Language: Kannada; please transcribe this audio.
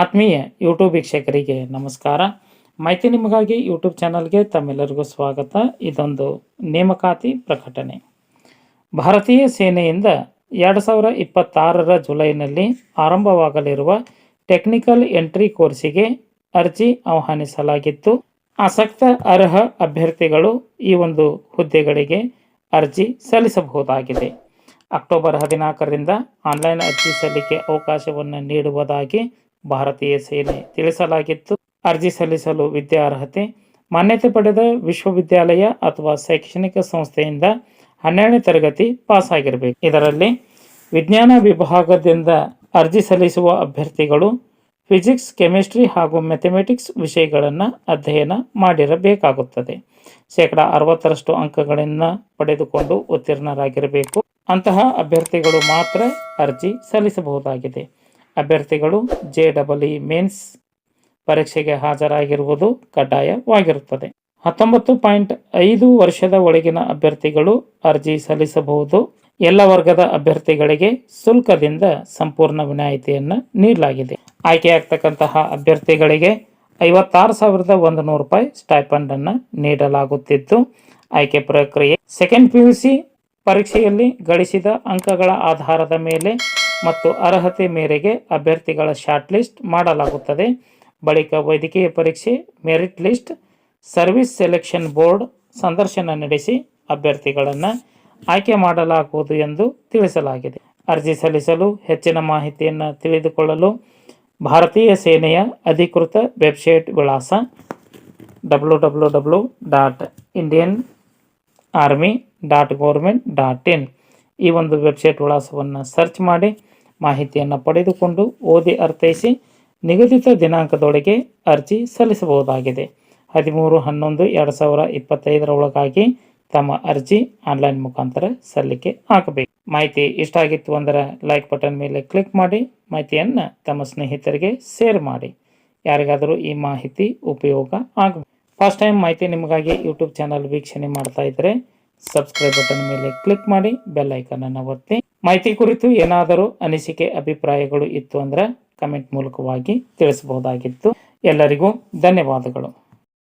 ಆತ್ಮೀಯ ಯೂಟ್ಯೂಬ್ ವೀಕ್ಷಕರಿಗೆ ನಮಸ್ಕಾರ. ಮಾಹಿತಿ ನಿಮಗಾಗಿ ಯೂಟ್ಯೂಬ್ ಚಾನಲ್ಗೆ ತಮ್ಮೆಲ್ಲರಿಗೂ ಸ್ವಾಗತ. ಇದೊಂದು ನೇಮಕಾತಿ ಪ್ರಕಟಣೆ. ಭಾರತೀಯ ಸೇನೆಯಿಂದ ಎರಡು ಸಾವಿರ ಇಪ್ಪತ್ತಾರರ ಜುಲೈನಲ್ಲಿ ಆರಂಭವಾಗಲಿರುವ ಟೆಕ್ನಿಕಲ್ ಎಂಟ್ರಿ ಕೋರ್ಸಿಗೆ ಅರ್ಜಿ ಆಹ್ವಾನಿಸಲಾಗಿತ್ತು. ಆಸಕ್ತ, ಅರ್ಹ ಅಭ್ಯರ್ಥಿಗಳು ಈ ಒಂದು ಹುದ್ದೆಗಳಿಗೆ ಅರ್ಜಿ ಸಲ್ಲಿಸಬಹುದಾಗಿದೆ. ಅಕ್ಟೋಬರ್ ಹದಿನಾಲ್ಕರಿಂದ ಆನ್ಲೈನ್ ಅರ್ಜಿ ಸಲ್ಲಿಕೆ ಅವಕಾಶವನ್ನು ನೀಡುವುದಾಗಿ ಭಾರತೀಯ ಸೇನೆ ತಿಳಿಸಲಾಗಿತ್ತು. ಅರ್ಜಿ ಸಲ್ಲಿಸಲು ವಿದ್ಯಾರ್ಹತೆ. ಮಾನ್ಯತೆ ಪಡೆದ ವಿಶ್ವವಿದ್ಯಾಲಯ ಅಥವಾ ಶೈಕ್ಷಣಿಕ ಸಂಸ್ಥೆಯಿಂದ ಹನ್ನೆರಡನೇ ತರಗತಿ ಪಾಸ್ ಆಗಿರಬೇಕು ಇದರಲ್ಲಿ ವಿಜ್ಞಾನ ವಿಭಾಗದಿಂದ ಅರ್ಜಿ ಸಲ್ಲಿಸುವ ಅಭ್ಯರ್ಥಿಗಳು ಫಿಸಿಕ್ಸ್, ಕೆಮಿಸ್ಟ್ರಿ ಹಾಗೂ ಮ್ಯಾಥಮೆಟಿಕ್ಸ್ ವಿಷಯಗಳನ್ನು ಅಧ್ಯಯನ ಮಾಡಿರಬೇಕಾಗುತ್ತದೆ. ಶೇಕಡ ಅರವತ್ತರಷ್ಟು ಅಂಕಗಳನ್ನು ಪಡೆದುಕೊಂಡು ಉತ್ತೀರ್ಣರಾಗಿರಬೇಕು. ಅಂತಹ ಅಭ್ಯರ್ಥಿಗಳು ಮಾತ್ರ ಅರ್ಜಿ ಸಲ್ಲಿಸಬಹುದಾಗಿದೆ. ಅಭ್ಯರ್ಥಿಗಳು ಜೆ ಡಬಲ್ ಇ ಮೇನ್ಸ್ ಪರೀಕ್ಷೆಗೆ ಹಾಜರಾಗಿರುವುದು ಕಡ್ಡಾಯವಾಗಿರುತ್ತದೆ. ಹತ್ತೊಂಬತ್ತು ಪಾಯಿಂಟ್ ಐದು ವರ್ಷದ ಒಳಗಿನ ಅಭ್ಯರ್ಥಿಗಳು ಅರ್ಜಿ ಸಲ್ಲಿಸಬಹುದು. ಎಲ್ಲ ವರ್ಗದ ಅಭ್ಯರ್ಥಿಗಳಿಗೆ ಶುಲ್ಕದಿಂದ ಸಂಪೂರ್ಣ ವಿನಾಯಿತಿಯನ್ನು ನೀಡಲಾಗಿದೆ. ಆಯ್ಕೆಯಾಗ್ತಕ್ಕಂತಹ ಅಭ್ಯರ್ಥಿಗಳಿಗೆ ಐವತ್ತಾರು ಸಾವಿರದ ಒಂದು ನೂರು ರೂಪಾಯಿ ಸ್ಟೈಪಂಡ್ ಅನ್ನು ನೀಡಲಾಗುತ್ತಿದ್ದು, ಆಯ್ಕೆ ಪ್ರಕ್ರಿಯೆ ಸೆಕೆಂಡ್ ಪಿ ಯು ಸಿ ಪರೀಕ್ಷೆಯಲ್ಲಿ ಗಳಿಸಿದ ಅಂಕಗಳ ಆಧಾರದ ಮೇಲೆ ಮತ್ತು ಅರ್ಹತೆ ಮೇರೆಗೆ ಅಭ್ಯರ್ಥಿಗಳ ಶಾರ್ಟ್ ಲಿಸ್ಟ್ ಮಾಡಲಾಗುತ್ತದೆ. ಬಳಿಕ ವೈದ್ಯಕೀಯ ಪರೀಕ್ಷೆ, merit list, service selection board ಸಂದರ್ಶನ ನಡೆಸಿ ಅಭ್ಯರ್ಥಿಗಳನ್ನು ಆಯ್ಕೆ ಮಾಡಲಾಗುವುದು ಎಂದು ತಿಳಿಸಲಾಗಿದೆ. ಅರ್ಜಿ ಸಲ್ಲಿಸಲು ಹೆಚ್ಚಿನ ಮಾಹಿತಿಯನ್ನು ತಿಳಿದುಕೊಳ್ಳಲು ಭಾರತೀಯ ಸೇನೆಯ ಅಧಿಕೃತ ವೆಬ್ಸೈಟ್ ವಿಳಾಸ W W W dot Indian army dot government dot in. ಈ ಒಂದು ವೆಬ್ಸೈಟ್ ವಿಳಾಸವನ್ನು ಸರ್ಚ್ ಮಾಡಿ ಮಾಹಿತಿಯನ್ನು ಪಡೆದುಕೊಂಡು ಓದಿ ಅರ್ಥೈಸಿ ನಿಗದಿತ ದಿನಾಂಕದೊಳಗೆ ಅರ್ಜಿ ಸಲ್ಲಿಸಬಹುದಾಗಿದೆ. ಹದಿಮೂರು, ಹನ್ನೊಂದು, ಎರಡು ಸಾವಿರ ಇಪ್ಪತ್ತೈದರ ಒಳಗಾಗಿ ತಮ್ಮ ಅರ್ಜಿ ಆನ್ಲೈನ್ ಮುಖಾಂತರ ಸಲ್ಲಿಕೆ ಹಾಕಬೇಕು ಮಾಹಿತಿ ಇಷ್ಟ ಆಗಿತ್ತು ಅಂದರೆ ಲೈಕ್ ಬಟನ್ ಮೇಲೆ ಕ್ಲಿಕ್ ಮಾಡಿ, ಮಾಹಿತಿಯನ್ನು ತಮ್ಮ ಸ್ನೇಹಿತರಿಗೆ ಶೇರ್ ಮಾಡಿ. ಯಾರಿಗಾದರೂ ಈ ಮಾಹಿತಿ ಉಪಯೋಗ ಆಗಬೇಕು. ಫಸ್ಟ್ ಟೈಮ್ ಮಾಹಿತಿ ನಿಮಗಾಗಿ ಯೂಟ್ಯೂಬ್ ಚಾನಲ್ ವೀಕ್ಷಣೆ ಮಾಡ್ತಾ ಇದ್ದರೆ ಸಬ್ಸ್ಕ್ರೈಬ್ ಬಟನ್ ಮೇಲೆ ಕ್ಲಿಕ್ ಮಾಡಿ ಬೆಲ್ ಐಕನನ್ನು ಒತ್ತಿ. ಮಾಹಿತಿ ಕುರಿತು ಏನಾದರೂ ಅನಿಸಿಕೆ, ಅಭಿಪ್ರಾಯಗಳು ಇತ್ತು ಅಂದ್ರೆ ಕಮೆಂಟ್ ಮೂಲಕವಾಗಿ ತಿಳಿಸಬಹುದಾಗಿತ್ತು. ಎಲ್ಲರಿಗೂ ಧನ್ಯವಾದಗಳು.